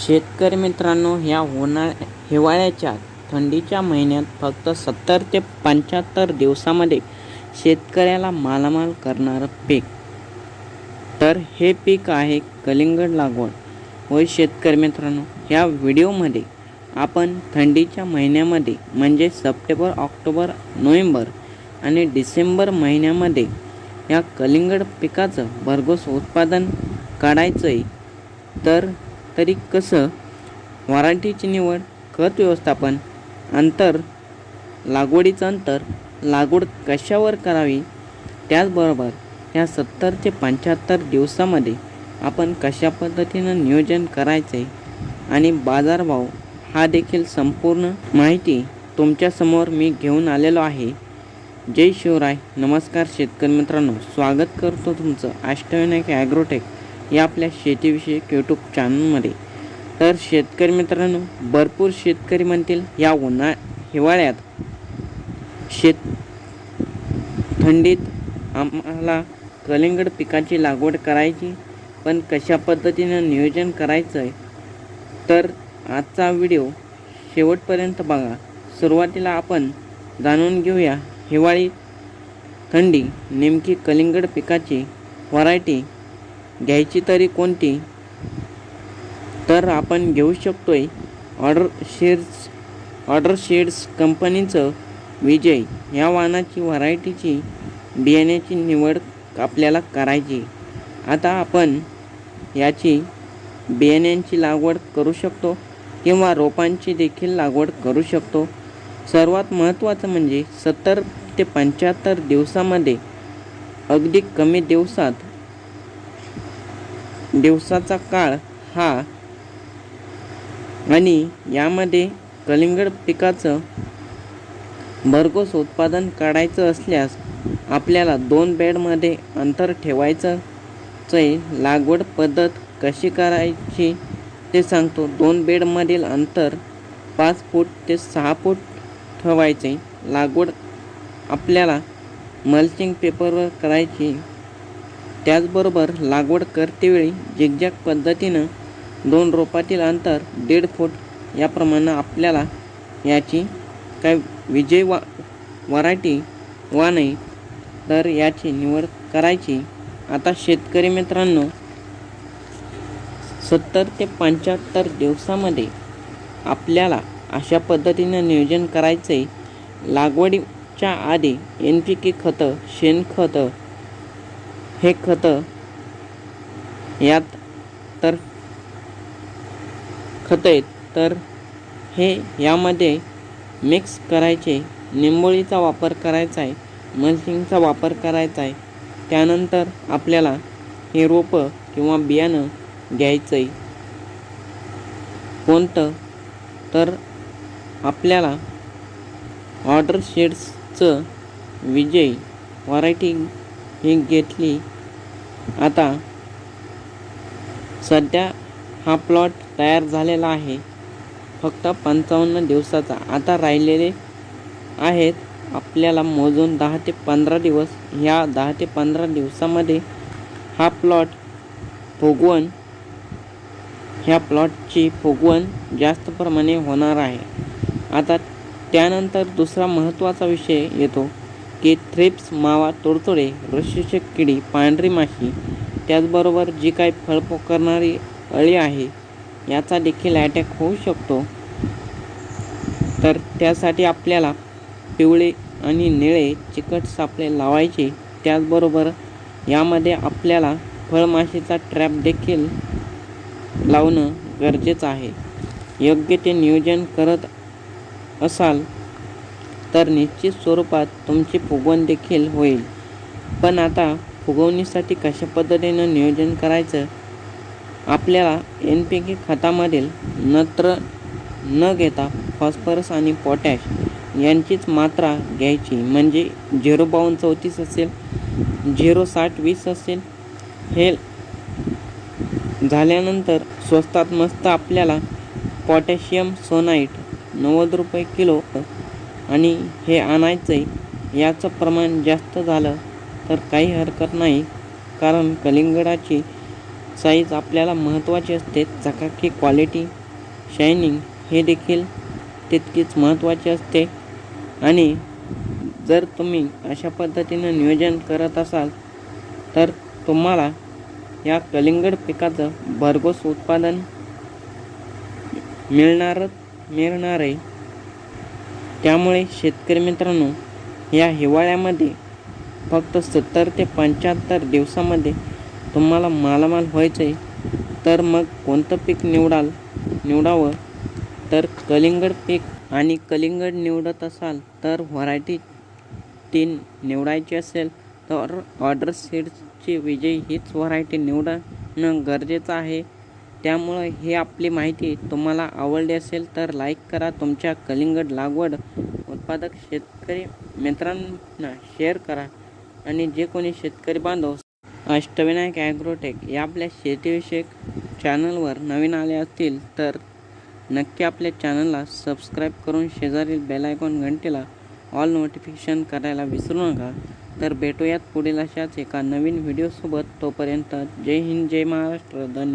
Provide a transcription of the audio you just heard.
शेतकरी मित्रांनो ह्या होणा हिवाळ्याच्या थंडीच्या महिन्यात फक्त सत्तर ते पंच्याहत्तर दिवसामध्ये शेतकऱ्याला मालामाल करणारं पीक. तर हे पीक आहे कलिंगड लागवड. होय शेतकरी मित्रांनो ह्या व्हिडिओमध्ये आपण थंडीच्या महिन्यामध्ये म्हणजे सप्टेंबर ऑक्टोबर नोव्हेंबर आणि डिसेंबर महिन्यामध्ये या कलिंगड पिकाचं भरघोस उत्पादन काढायचं आहे तर तरी कसं? वरायटीची निवड खत व्यवस्थापन अंतर लागवडीचं अंतर लागवड कशावर करावी? त्याचबरोबर ह्या सत्तर ते पंच्याहत्तर दिवसामध्ये आपण कशा पद्धतीनं नियोजन करायचं आहे आणि बाजारभाव हा देखील संपूर्ण माहिती तुमच्यासमोर मी घेऊन आलेलो आहे. जय शिवराय. नमस्कार शेतकरी मित्रांनो. स्वागत करतो तुमचं अष्टविनायक ॲग्रोटेक. या आपल्या शेतीविषयक यूट्यूब चॅनलमध्ये तर शेतकरी मित्रांनो भरपूर शेतकरी म्हणतील या उन्हा हिवाळ्यात शेत थंडीत आम्हाला कलिंगड पिकाची लागवड करायची पण कशा पद्धतीनं नियोजन करायचं आहे तर आजचा व्हिडिओ शेवटपर्यंत बघा. सुरुवातीला आपण जाणून घेऊया हिवाळी थंडी नेमकी कलिंगड पिकाची व्हरायटी घ्यायची तरी कोणती? तर आपण घेऊ शकतो आहे ऑर्डर शेड्स ऑर्डर शेड्स कंपनीचं विजय. या वाहनाची व्हरायटीची बियाण्याची निवड आपल्याला करायची. आता आपण याची बियाण्यांची लागवड करू शकतो किंवा रोपांची देखील लागवड करू शकतो. सर्वात महत्त्वाचं म्हणजे सत्तर ते पंच्याहत्तर दिवसामध्ये अगदी कमी दिवसात दिवसाचा काळ हा. आणि यामध्ये कलिंगड पिकाचं भरघोस उत्पादन काढायचं असल्यास आपल्याला दोन बेडमध्ये अंतर ठेवायचं आहे लागवड पद्धत कशी करायची ते सांगतो. दोन बेडमधील अंतर पाच फूट ते सहा फूट ठेवायचे. लागवड आपल्याला मल्चिंग पेपरवर करायची त्याचबरोबर लागवड करतेवेळी झिगझॅग पद्धतीनं दोन रोपातील अंतर दीड फूट याप्रमाणे आपल्याला याची काय विजय वा वरायटी वा नाही तर याची निवड करायची. आता शेतकरी मित्रांनो सत्तर ते पंच्याहत्तर दिवसामध्ये आपल्याला अशा पद्धतीनं नियोजन करायचं आहे लागवडीच्या आधी एन पी के खतं शेणखतं हे खतं यात तर खतं आहेत. तर हे यामध्ये मिक्स करायचे. निंबोळीचा वापर करायचा आहे मल्चिंगचा वापर करायचा आहे. त्यानंतर आपल्याला हे रोपं किंवा बियाणं घ्यायचं आहे. कोणतं? तर आपल्याला ऑर्डर शेड्सचं विजय व्हरायटी ही घेतली. आता सध्या हा प्लॉट तयार झालेला आहे. फक्त पंचावन्न दिवसाचा. आता राहिलेले आहेत आपल्याला मोजून दहा ते पंधरा दिवस. ह्या दहा ते पंधरा दिवसामध्ये हा प्लॉट फुगवण ह्या प्लॉटची फुगवण जास्त प्रमाणे होणार आहे. आता त्यानंतर दुसरा महत्त्वाचा विषय येतो. की थ्रिप्स मावा तुडतुडे रशीषक किडी पांढरी माशी त्याचबरोबर जी काही फळपो करणारी अळी आहे याचा देखील अटॅक होऊ शकतो. तर त्यासाठी आपल्याला पिवळे आणि निळे चिकट सापळे लावायचे. त्याचबरोबर यामध्ये आपल्याला फळमाशीचा ट्रॅप देखील लावणं गरजेचं आहे. योग्य ते नियोजन करत असाल तर निश्चित स्वरूपात तुमची फुगवण देखील होईल. पण आता फुगवणीसाठी कशा पद्धतीनं नियोजन करायचं? आपल्याला एन पी के खतामधील नत्र न घेता फॉस्फरस आणि पोटॅश यांचीच मात्रा घ्यायची. म्हणजे झिरो बावन्न चौतीस असेल झिरो साठ वीस असेल हे झाल्यानंतर स्वस्तात मस्त आपल्याला पोटॅशियम सोनाईट नव्वद रुपये किलो आणि हे आणायचं आहे याचं प्रमाण जास्त झालं तर काही हरकत नाही. कारण कलिंगडाची साईज आपल्याला महत्त्वाची असते. चकाकी क्वालिटी शायनिंग हे देखील तितकीच महत्त्वाचे असते. आणि जर तुम्ही अशा पद्धतीनं नियोजन करत असाल तर तुम्हाला या कलिंगड पिकाचं भरघोस उत्पादन मिळणारच मिळणार आहे त्यामुळे शेतकरी मित्रांनो या हिवाळ्यामध्ये फक्त सत्तर ते पंच्याहत्तर दिवसामध्ये तुम्हाला मालामाल व्हायचं आहे तर मग कोणतं पीक निवडाल निवडावं? तर कलिंगड पीक आणि कलिंगड निवडत असाल तर व्हरायटी तीन निवडायची असेल तर ऑर्डर सीड्सची विजयी हीच व्हरायटी निवडणं गरजेचं आहे. त्यामुळं ही आपली माहिती तुम्हाला आवडली असेल तर लाईक करा. तुमच्या कलिंगड लागवड उत्पादक शेतकरी मित्रांना शेअर करा. आणि जे कोणी शेतकरी बांधव अष्टविनायक ॲग्रोटेक या आपल्या शेतीविषयक चॅनलवर नवीन आले असतील तर नक्की आपल्या चॅनलला सबस्क्राईब करून शेजारील बेलायकॉन घंटेला ऑल नोटिफिकेशन करायला विसरू नका. तर भेटूयात पुढील अशाच एका नवीन व्हिडिओसोबत तोपर्यंत जय हिंद जय महाराष्ट्र. धन्यवाद.